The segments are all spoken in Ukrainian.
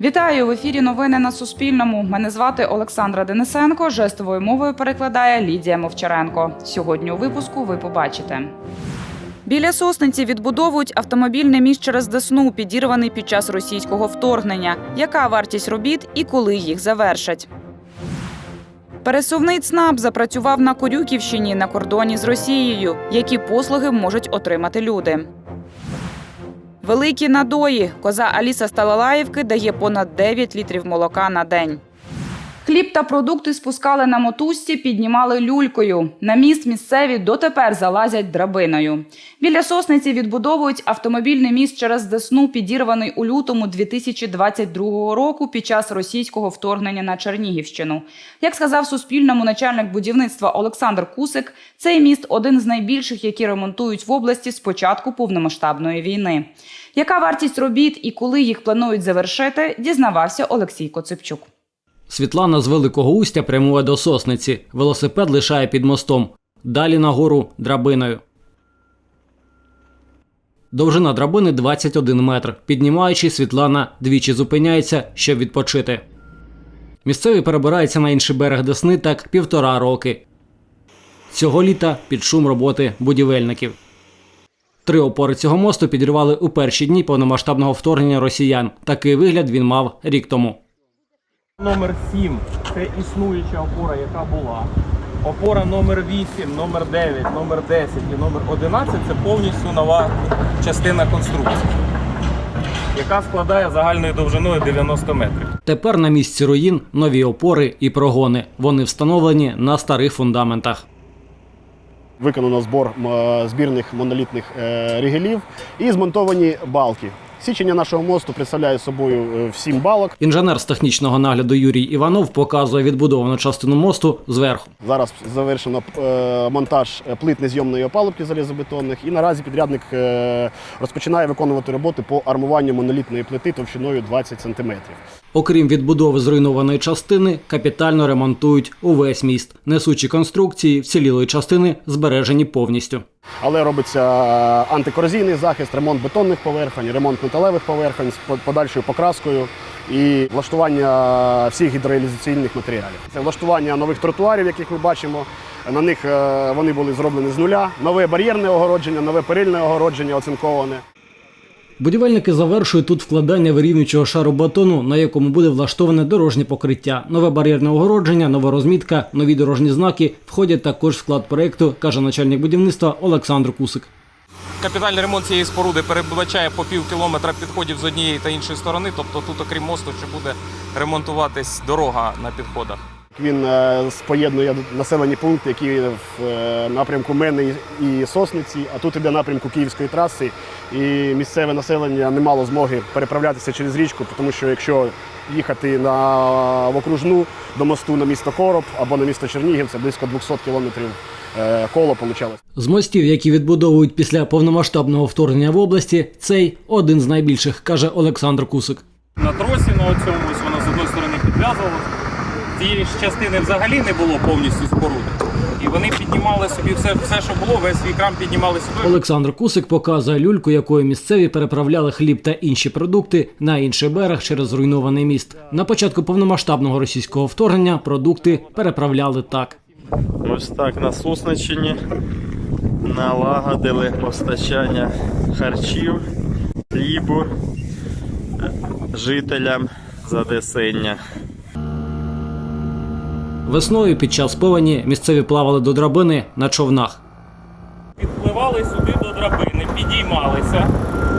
Вітаю в ефірі. Новини на Суспільному. Мене звати Олександра Денисенко. Жестовою мовою перекладає Лідія Мовчаренко. Сьогодні у випуску ви побачите. Біля сосниці відбудовують автомобільний міст через Десну, підірваний під час російського вторгнення. Яка вартість робіт і коли їх завершать? Пересувний ЦНАП запрацював на Корюківщині на кордоні з Росією. Які послуги можуть отримати люди? Великі надої. Коза Аліса Сталалаївки дає понад 9 літрів молока на день. Хліб та продукти спускали на мотузці, піднімали люлькою. На міст місцеві дотепер залазять драбиною. Біля сосниці відбудовують автомобільний міст через Десну, підірваний у лютому 2022 року під час російського вторгнення на Чернігівщину. Як сказав Суспільному начальник будівництва Олександр Кусик, цей міст один з найбільших, які ремонтують в області з початку повномасштабної війни. Яка вартість робіт і коли їх планують завершити, дізнавався Олексій Коцепчук. Світлана з Великого Устя прямує до сосниці. Велосипед лишає під мостом. Далі нагору драбиною. Довжина драбини 21 метр. Піднімаючи, Світлана двічі зупиняється, щоб відпочити. Місцеві перебираються на інший берег Десни так півтора роки. Цього літа під шум роботи будівельників. Три опори цього мосту підірвали у перші дні повномасштабного вторгнення росіян. Такий вигляд він мав рік тому. Номер 7 це існуюча опора, яка була. Опора номер 8, номер 9, номер 10 і номер 11 це повністю нова частина конструкції, яка складає загальною довжиною 90 метрів. Тепер на місці руїн нові опори і прогони. Вони встановлені на старих фундаментах. Виконано збор збірних монолітних е, ригелів і змонтовані балки. Січення нашого мосту представляє собою е, сім балок. Інженер з технічного нагляду Юрій Іванов показує відбудовану частину мосту зверху. Зараз завершено е, монтаж плит незйомної опалубки залізобетонних, і наразі підрядник е, розпочинає виконувати роботи по армуванню монолітної плити товщиною 20 см. Окрім відбудови зруйнованої частини, капітально ремонтують увесь міст. Несучі конструкції вцілілої частини збережені повністю. Але робиться антикорозійний захист, ремонт бетонних поверхонь, ремонт металевих поверхонь з подальшою покраскою і влаштування всіх гідроалізаційних матеріалів. Це влаштування нових тротуарів, яких ми бачимо. На них е, вони були зроблені з нуля. Нове бар'єрне огородження, нове перильне огородження оцинковане. Будівельники завершують тут вкладання вирівнюючого шару бетону, на якому буде влаштоване дорожнє покриття. Нове бар'єрне огородження, нова розмітка, нові дорожні знаки входять також в склад проекту, каже начальник будівництва Олександр Кусик. Капітальний ремонт цієї споруди передбачає по пів кілометра підходів з однієї та іншої сторони. Тобто тут, окрім мосту, ще буде ремонтуватись дорога на підходах. Він е, споєднує населені пункти, які в е, напрямку Мени і Сосниці, а тут іде напрямку Київської траси. І місцеве населення не мало змоги переправлятися через річку, тому що якщо їхати на в окружну до мосту на місто Короб або на місто Чернігів, це близько 200 кілометрів е, коло получалось. З мостів, які відбудовують після повномасштабного вторгнення в області, цей один з найбільших, каже Олександр Кусик. На тросі на оцьому ось воно з одної сторони підв'язувалося. Цієї ж частини взагалі не було повністю споруди. І вони піднімали собі все, все, що було, весь свій крам піднімали сюди. Олександр Кусик показує люльку, якою місцеві переправляли хліб та інші продукти на інший берег через зруйнований міст. На початку повномасштабного російського вторгнення продукти переправляли так. Ось так на Сосниччині налагодили постачання харчів, хлібу е, жителям Задесиння. Весною під час повені місцеві плавали до драбини на човнах. Підпливали сюди до драбини, підіймалися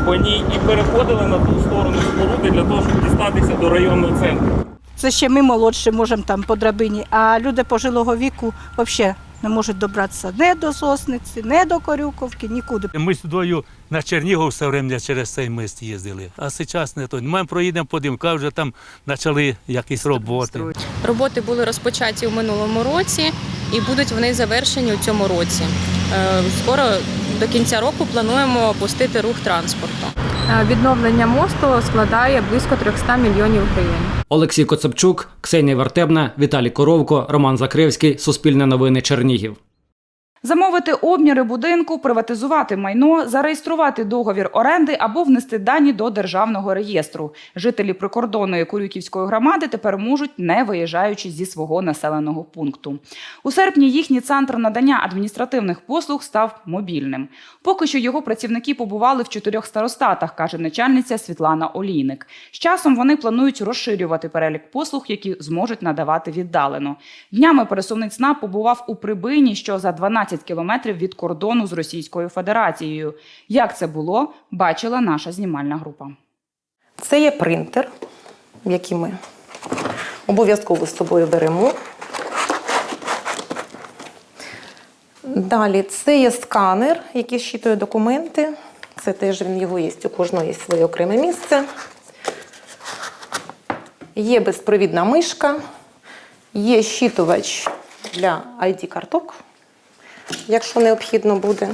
по ній і переходили на ту сторону споруди для того, щоб дістатися до районного центру. Це ще ми молодші можемо там по драбині, а люди пожилого віку взагалі не можуть добратися не до Сосниці, не до Корюковки, нікуди. Ми сюди на Чернігов все время через цей мист їздили. А зараз не то. Ми проїдемо подивимося, вже там почали якісь роботи. Роботи були розпочаті у минулому році і будуть вони завершені у цьому році. Е, Скоро до кінця року плануємо пустити рух транспорту. Е, Відновлення мосту складає близько 300 мільйонів гривень. Олексій Коцепчук, Ксенія Вартебна, Віталій Коровко, Роман Закревський, Суспільне новини Чернігів. Замовити обміри будинку, приватизувати майно, зареєструвати договір оренди або внести дані до державного реєстру. Жителі прикордонної Курюківської громади тепер можуть, не виїжджаючи зі свого населеного пункту. У серпні їхній центр надання адміністративних послуг став мобільним. Поки що його працівники побували в чотирьох старостатах, каже начальниця Світлана Олійник. З часом вони планують розширювати перелік послуг, які зможуть надавати віддалено. Днями пересувний ЦНАП побував у Прибині, що за 12 кілометрів від кордону з Російською Федерацією. Як це було, бачила наша знімальна група. Це є принтер, який ми обов'язково з собою беремо. Далі це є сканер, який щитує документи. Це теж він його є, у кожного своє окреме місце. Є безпровідна мишка, є щитувач для ID-карток, якщо необхідно буде.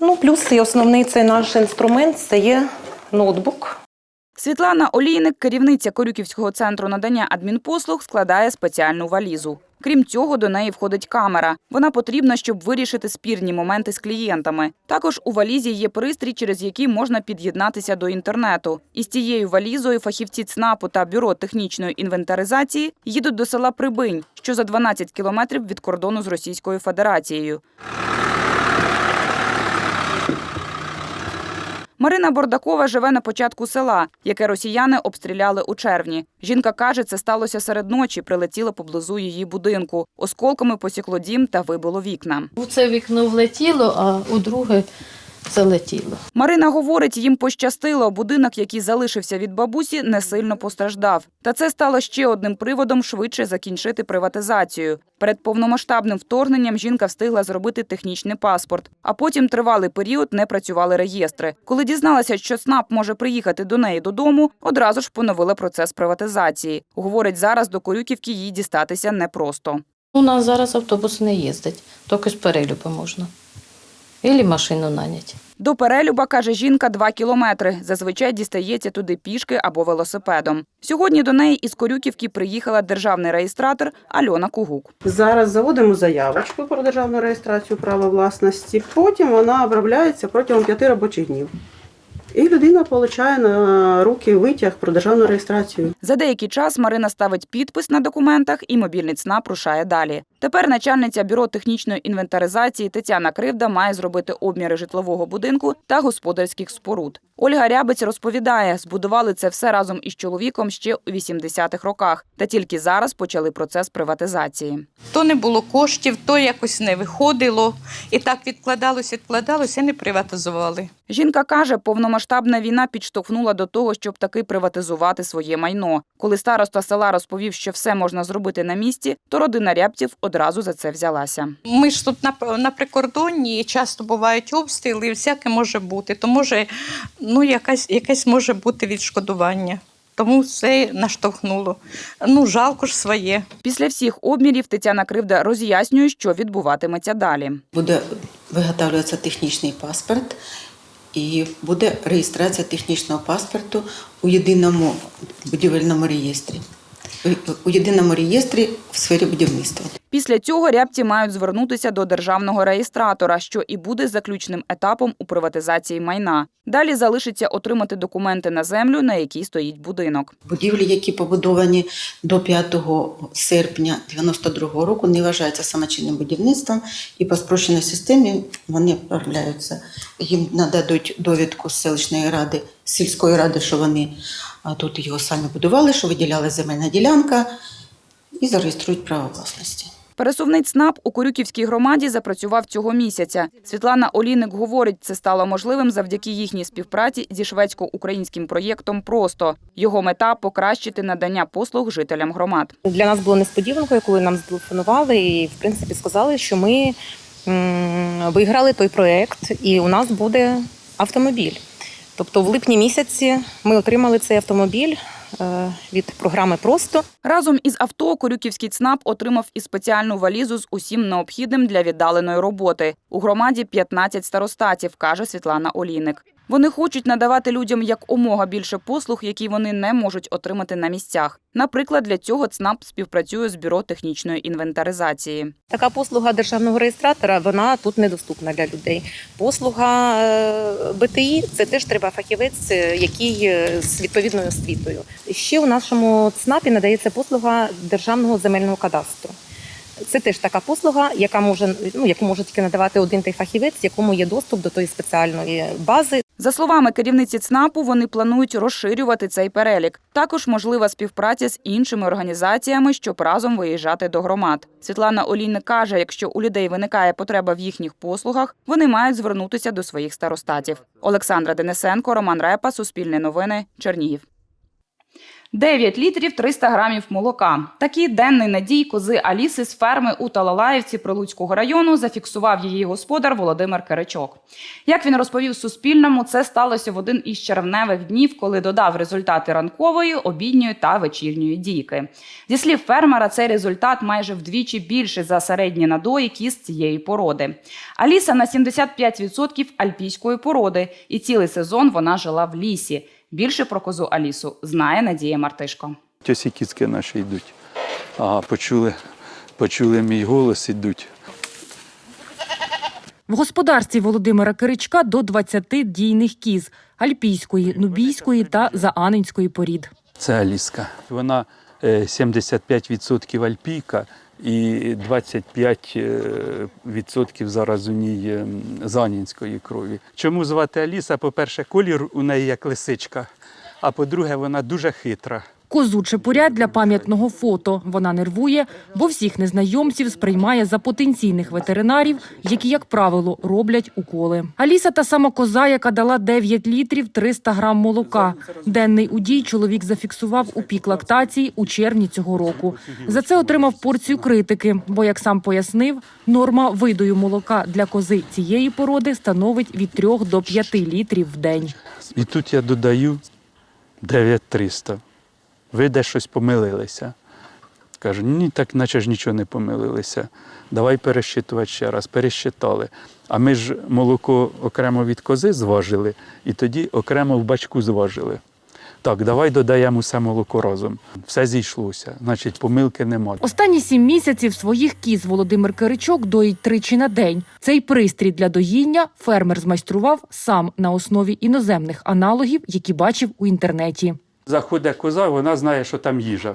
Ну, плюс і основний цей наш інструмент це є ноутбук. Світлана Олійник, керівниця Корюківського центру надання адмінпослуг, складає спеціальну валізу. Крім цього, до неї входить камера. Вона потрібна, щоб вирішити спірні моменти з клієнтами. Також у валізі є пристрій, через який можна під'єднатися до інтернету. Із цією валізою фахівці ЦНАПу та бюро технічної інвентаризації їдуть до села Прибинь, що за 12 кілометрів від кордону з Російською Федерацією. Марина Бордакова живе на початку села, яке росіяни обстріляли у червні. Жінка каже, це сталося серед ночі, прилетіло поблизу її будинку. Осколками посікло дім та вибило вікна. У це вікно влетіло, а у друге залетіло. Марина говорить, їм пощастило. Будинок, який залишився від бабусі, не сильно постраждав. Та це стало ще одним приводом швидше закінчити приватизацію. Перед повномасштабним вторгненням жінка встигла зробити технічний паспорт, а потім тривалий період не працювали реєстри. Коли дізналася, що СНАП може приїхати до неї додому, одразу ж поновила процес приватизації. Говорить, зараз до Корюківки їй дістатися непросто. У нас зараз автобус не їздить, тільки з перелюбу можна. Ілі машину наняти. До Перелюба, каже жінка, два кілометри. Зазвичай дістається туди пішки або велосипедом. Сьогодні до неї із Корюківки приїхала державний реєстратор Альона Кугук. Зараз заводимо заявочку про державну реєстрацію права власності. Потім вона обробляється протягом п'яти робочих днів. І людина отримує на руки витяг про державну реєстрацію. За деякий час Марина ставить підпис на документах і мобільний ЦНАП рушає далі. Тепер начальниця бюро технічної інвентаризації Тетяна Кривда має зробити обміри житлового будинку та господарських споруд. Ольга Рябець розповідає, збудували це все разом із чоловіком ще у 80-х роках, та тільки зараз почали процес приватизації. То не було коштів, то якось не виходило. І так відкладалось, відкладалось і не приватизували. Жінка каже, повномасштабна війна підштовхнула до того, щоб таки приватизувати своє майно. Коли староста села розповів, що все можна зробити на місці, то родина рябців одразу за це взялася. Ми ж тут на, на прикордонні, часто бувають обстріли, і всяке може бути. То може, ну, якась, якесь може бути відшкодування. Тому все наштовхнуло. Ну, жалко ж своє. Після всіх обмірів Тетяна Кривда роз'яснює, що відбуватиметься далі. Буде виготовлюватися технічний паспорт і буде реєстрація технічного паспорту у єдиному будівельному реєстрі. У- єдиному реєстрі в сфері будівництва. Після цього рябці мають звернутися до державного реєстратора, що і буде заключним етапом у приватизації майна. Далі залишиться отримати документи на землю, на якій стоїть будинок. Будівлі, які побудовані до 5 серпня 92 року, не вважаються самочинним будівництвом, і по спрощеній системі вони оформляються. Їм нададуть довідку з селищної ради, сільської ради, що вони тут його самі будували, що виділяла земельна ділянка, і зареєструють право власності. Пересувний ЦНАП у Корюківській громаді запрацював цього місяця. Світлана Олійник говорить, це стало можливим завдяки їхній співпраці зі шведсько-українським проєктом «Просто». Його мета – покращити надання послуг жителям громад. Для нас було несподіванкою, коли нам зателефонували і, в принципі, сказали, що ми виграли той проєкт, і у нас буде автомобіль. Тобто, в липні місяці ми отримали цей автомобіль від програми Просто. Разом із авто Корюківський ЦНАП отримав і спеціальну валізу з усім необхідним для віддаленої роботи. У громаді 15 старостатів, каже Світлана Олійник. Вони хочуть надавати людям якомога більше послуг, які вони не можуть отримати на місцях. Наприклад, для цього ЦНАП співпрацює з бюро технічної інвентаризації. Така послуга державного реєстратора вона тут недоступна для людей. Послуга е, БТІ це теж треба фахівець, е, який е, з відповідною освітою. Ще у нашому ЦНАПі надається послуга державного земельного кадастру. Це теж така послуга, яка може ну яку може тільки надавати один той фахівець, якому є доступ до тої спеціальної бази. За словами керівниці ЦНАПу, вони планують розширювати цей перелік. Також можлива співпраця з іншими організаціями, щоб разом виїжджати до громад. Світлана Олійник каже, якщо у людей виникає потреба в їхніх послугах, вони мають звернутися до своїх старостатів. Олександра Денисенко, Роман Репа, Суспільне новини, Чернігів. 9 літрів 300 грамів молока. Такий денний надій кози Аліси з ферми у Талалаївці Прилуцького району зафіксував її господар Володимир Киричок. Як він розповів Суспільному, це сталося в один із червневих днів, коли додав результати ранкової, обідньої та вечірньої дійки. Зі слів фермера, цей результат майже вдвічі більший за середні надої кіз цієї породи. Аліса на 75% альпійської породи, і цілий сезон вона жила в лісі. Більше про козу Алісу знає Надія Мартишко. Ось і кіцьки наші йдуть. Ага, почули, почули мій голос, ідуть. В господарстві Володимира Киричка до 20 дійних кіз альпійської, нубійської та заанинської порід. Це Аліска. Вона е, 75% альпійка і 25% зараз у ній е, занінської крові. Чому звати Аліса? По-перше, колір у неї як лисичка, а по-друге, вона дуже хитра. Козу чепуря для пам'ятного фото. Вона нервує, бо всіх незнайомців сприймає за потенційних ветеринарів, які, як правило, роблять уколи. Аліса та сама коза, яка дала 9 літрів 300 грам молока. Денний удій чоловік зафіксував у пік лактації у червні цього року. За це отримав порцію критики, бо, як сам пояснив, норма видою молока для кози цієї породи становить від 3 до 5 літрів в день. І тут я додаю 9300. Ви де щось помилилися. Кажу, ні, так наче ж нічого не помилилися. Давай перещитувати ще раз. Перещитали. А ми ж молоко окремо від кози зважили, і тоді окремо в бачку зважили. Так, давай додаємо усе молоко разом. Все зійшлося, значить, помилки немає. Останні сім місяців своїх кіз Володимир Киричок доїть тричі на день. Цей пристрій для доїння фермер змайстрував сам на основі іноземних аналогів, які бачив у інтернеті. Заходить коза, вона знає, що там їжа.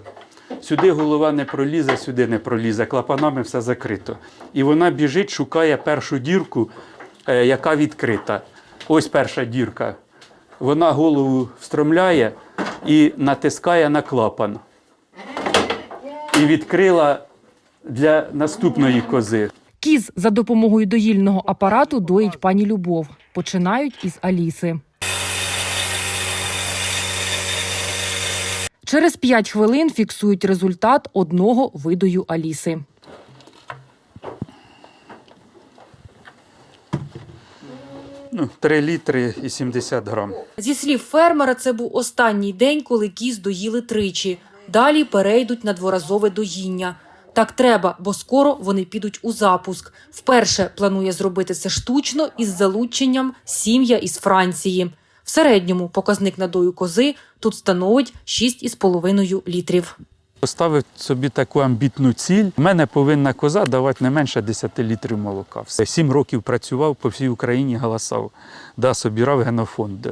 Сюди голова не пролізе, сюди не пролізе, клапанами все закрито. І вона біжить, шукає першу дірку, е, яка відкрита. Ось перша дірка. Вона голову встромляє і натискає на клапан. І відкрила для наступної кози. Кіз за допомогою доїльного апарату доїть пані Любов. Починають із Аліси. Через 5 хвилин фіксують результат одного видою Аліси. Ну, 3 літри і 70 грам. Зі слів фермера, це був останній день, коли кіз доїли тричі. Далі перейдуть на дворазове доїння. Так треба, бо скоро вони підуть у запуск. Вперше планує зробити це штучно із залученням сім'я із Франції. Середньому показник надою кози тут становить 6,5 літрів. Поставив собі таку амбітну ціль. У мене повинна коза давати не менше 10 літрів молока. Сім років працював по всій Україні, галасав, да, собирав генофонд,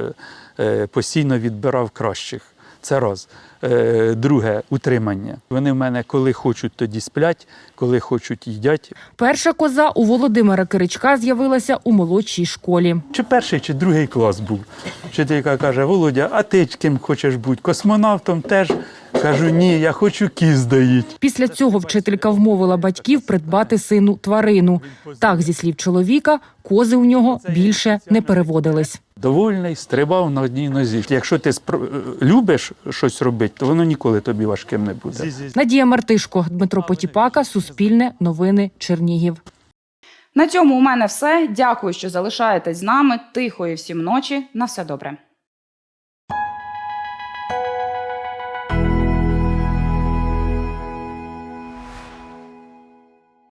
е, постійно відбирав кращих. Це раз. Е, Друге утримання. Вони в мене коли хочуть, тоді сплять, коли хочуть, їдять. Перша коза у Володимира Киричка з'явилася у молодшій школі. Чи перший, чи другий клас був. Вчителька каже: Володя, а ти ким хочеш бути? Космонавтом теж. Кажу, ні, я хочу кіз доїть. Після цього вчителька вмовила батьків придбати сину тварину. Так, зі слів чоловіка, кози у нього більше не переводились. Довольний, стрибав на одній нозі. Якщо ти спро- любиш щось робити, то воно ніколи тобі важким не буде. Надія Мартишко, Дмитро Потіпака, Суспільне, Новини, Чернігів. На цьому у мене все. Дякую, що залишаєтесь з нами. Тихої всім ночі. На все добре.